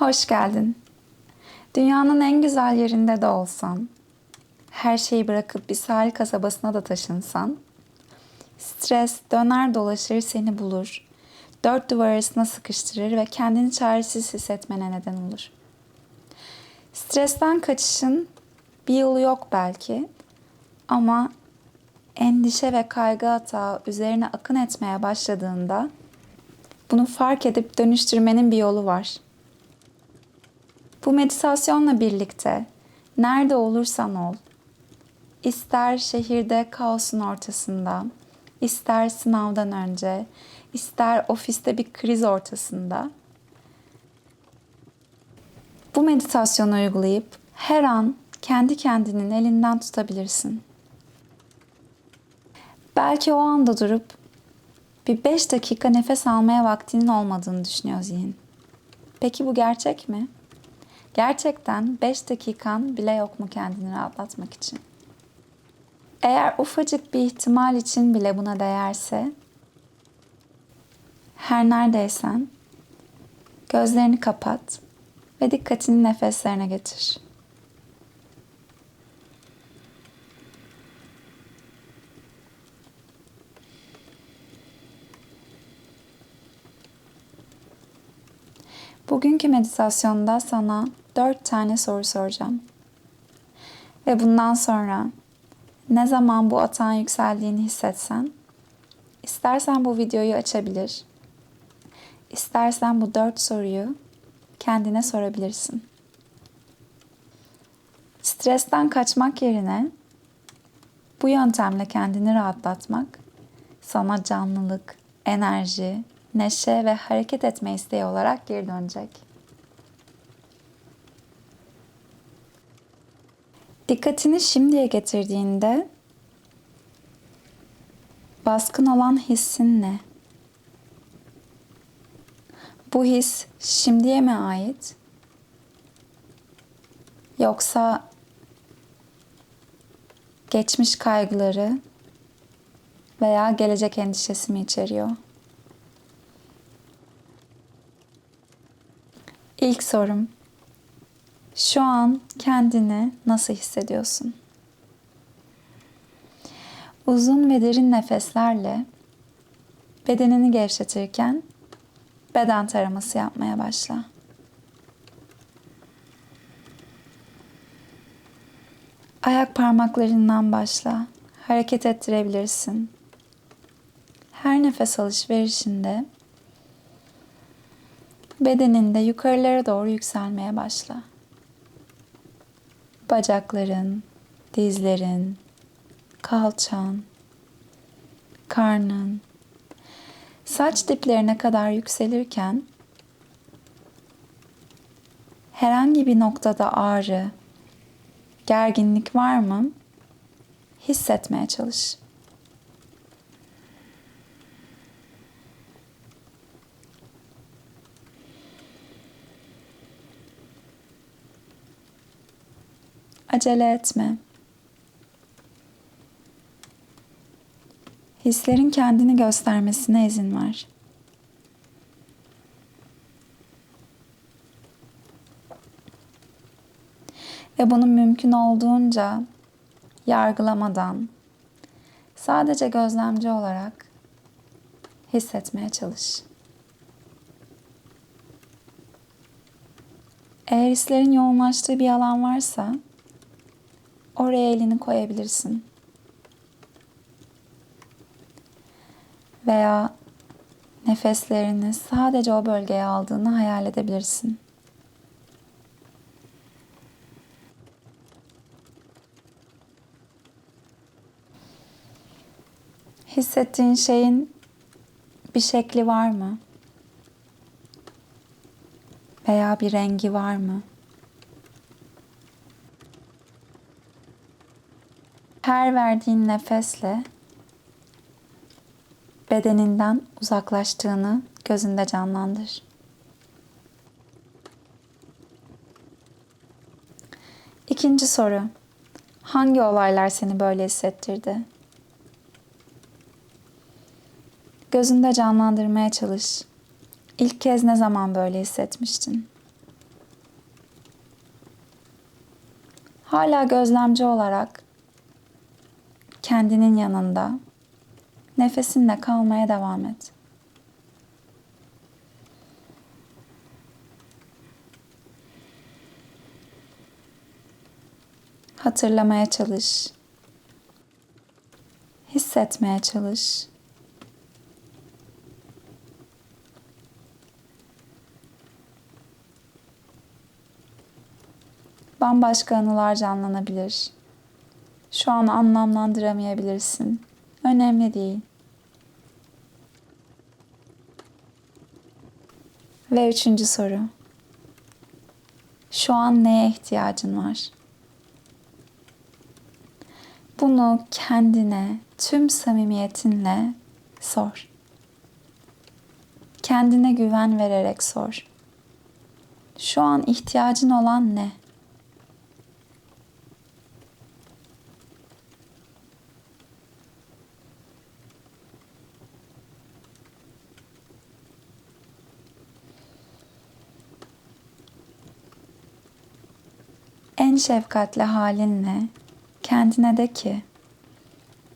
Hoş geldin. Dünyanın en güzel yerinde de olsan, her şeyi bırakıp bir sahil kasabasına da taşınsan, stres döner dolaşır seni bulur, dört duvar arasına sıkıştırır ve kendini çaresiz hissetmene neden olur. Stresten kaçışın bir yolu yok belki ama endişe ve kaygı hata üzerine akın etmeye başladığında bunu fark edip dönüştürmenin bir yolu var. Bu meditasyonla birlikte nerede olursan ol, ister şehirde kaosun ortasında, ister sınavdan önce, ister ofiste bir kriz ortasında bu meditasyonu uygulayıp her an kendi kendinin elinden tutabilirsin. Belki o anda durup bir 5 dakika nefes almaya vaktinin olmadığını düşünüyor zihin. Peki bu gerçek mi? Gerçekten 5 dakikan bile yok mu kendini rahatlatmak için? Eğer ufacık bir ihtimal için bile buna değerse, her neredeysen gözlerini kapat ve dikkatini nefeslerine getir. Bugünkü meditasyonda sana dört tane soru soracağım. Ve bundan sonra ne zaman bu atağın yükseldiğini hissetsen, istersen bu videoyu açabilir, istersen bu dört soruyu kendine sorabilirsin. Stresten kaçmak yerine bu yöntemle kendini rahatlatmak sana canlılık, enerji, neşe ve hareket etme isteği olarak geri dönecek. Dikkatini şimdiye getirdiğinde baskın olan hissin ne? Bu his şimdiye mi ait? Yoksa geçmiş kaygıları veya gelecek endişesi mi içeriyor? İlk sorum. Şu an kendini nasıl hissediyorsun? Uzun ve derin nefeslerle bedenini gevşetirken beden taraması yapmaya başla. Ayak parmaklarından başla. Hareket ettirebilirsin. Her nefes alışverişinde bedeninde yukarılara doğru yükselmeye başla. Bacakların, dizlerin, kalçan, karnın, saç diplerine kadar yükselirken herhangi bir noktada ağrı, gerginlik var mı? Hissetmeye çalış. Acele etme. Hislerin kendini göstermesine izin ver. Ve bunu mümkün olduğunca yargılamadan sadece gözlemci olarak hissetmeye çalış. Eğer hislerin yoğunlaştığı bir alan varsa oraya elini koyabilirsin. Veya nefeslerini sadece o bölgeye aldığını hayal edebilirsin. Hissettiğin şeyin bir şekli var mı? Veya bir rengi var mı? Her verdiğin nefesle bedeninden uzaklaştığını gözünde canlandır. İkinci soru. Hangi olaylar seni böyle hissettirdi? Gözünde canlandırmaya çalış. İlk kez ne zaman böyle hissetmiştin? Hala gözlemci olarak kendinin yanında nefesinle kalmaya devam et. Hatırlamaya çalış. Hissetmeye çalış. Bambaşka anılar canlanabilir. Şu an anlamlandıramayabilirsin. Önemli değil. Ve üçüncü soru. Şu an neye ihtiyacın var? Bunu kendine tüm samimiyetinle sor. Kendine güven vererek sor. Şu an ihtiyacın olan ne? En şefkatli halinle kendine de ki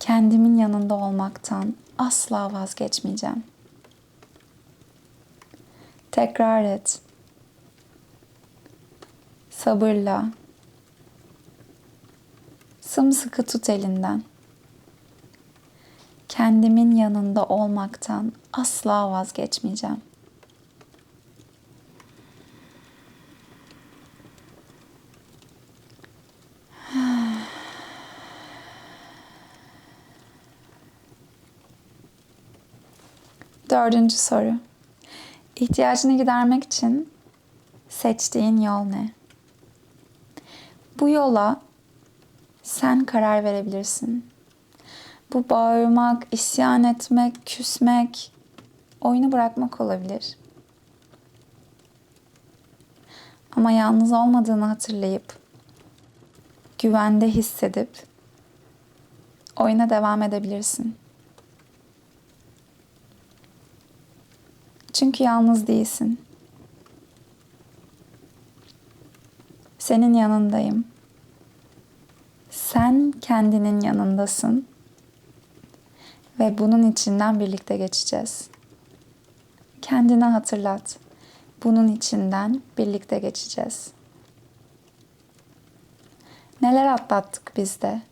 kendimin yanında olmaktan asla vazgeçmeyeceğim. Tekrar et. Sabırla. Sımsıkı tut elinden. Kendimin yanında olmaktan asla vazgeçmeyeceğim. Dördüncü soru. İhtiyacını gidermek için seçtiğin yol ne? Bu yola sen karar verebilirsin. Bu bağırmak, isyan etmek, küsmek, oyunu bırakmak olabilir. Ama yalnız olmadığını hatırlayıp, güvende hissedip oyuna devam edebilirsin. Çünkü yalnız değilsin. Senin yanındayım. Sen kendinin yanındasın. Ve bunun içinden birlikte geçeceğiz. Kendine hatırlat. Bunun içinden birlikte geçeceğiz. Neler atlattık biz de?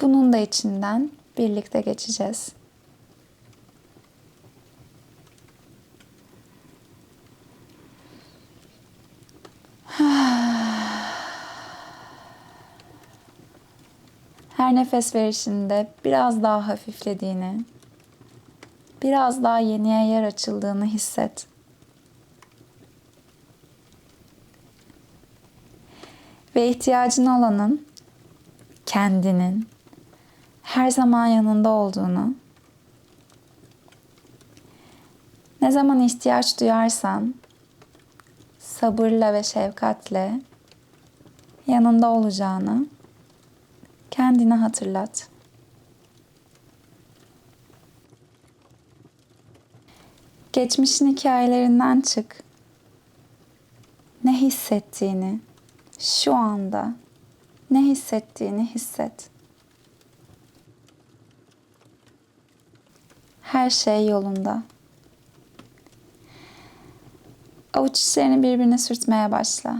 Bunun da içinden birlikte geçeceğiz. Her nefes verişinde biraz daha hafiflediğini, biraz daha yeniye yer açıldığını hisset. Ve ihtiyacın olanın kendinin her zaman yanında olduğunu, ne zaman ihtiyaç duyarsan sabırla ve şefkatle yanında olacağını kendine hatırlat. Geçmişin hikayelerinden çık. Ne hissettiğini, şu anda ne hissettiğini hisset. Her şey yolunda. Avuç içlerini birbirine sürtmeye başla.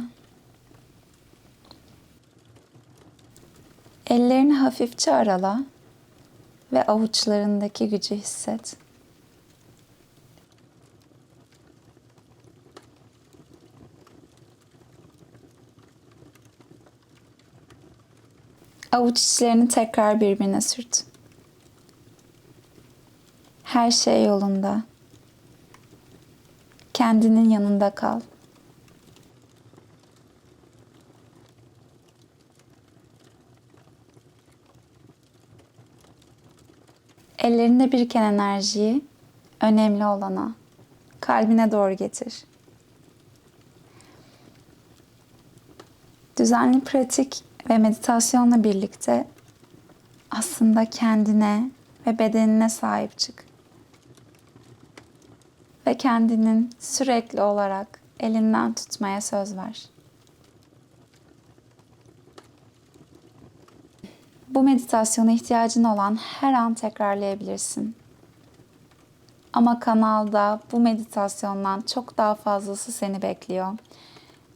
Hafifçe arala ve avuçlarındaki gücü hisset. Avuç içlerini tekrar birbirine sürt. Her şey yolunda. Kendinin yanında kal. Ellerinde biriken enerjiyi önemli olana, kalbine doğru getir. Düzenli pratik ve meditasyonla birlikte aslında kendine ve bedenine sahip çık. Ve kendinin sürekli olarak elinden tutmaya söz ver. Bu meditasyona ihtiyacın olan her an tekrarlayabilirsin. Ama kanalda bu meditasyondan çok daha fazlası seni bekliyor.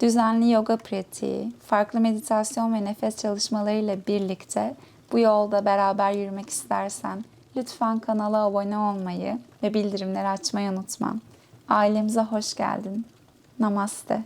Düzenli yoga pratiği, farklı meditasyon ve nefes çalışmalarıyla birlikte bu yolda beraber yürümek istersen lütfen kanala abone olmayı ve bildirimleri açmayı unutma. Ailemize hoş geldin. Namaste.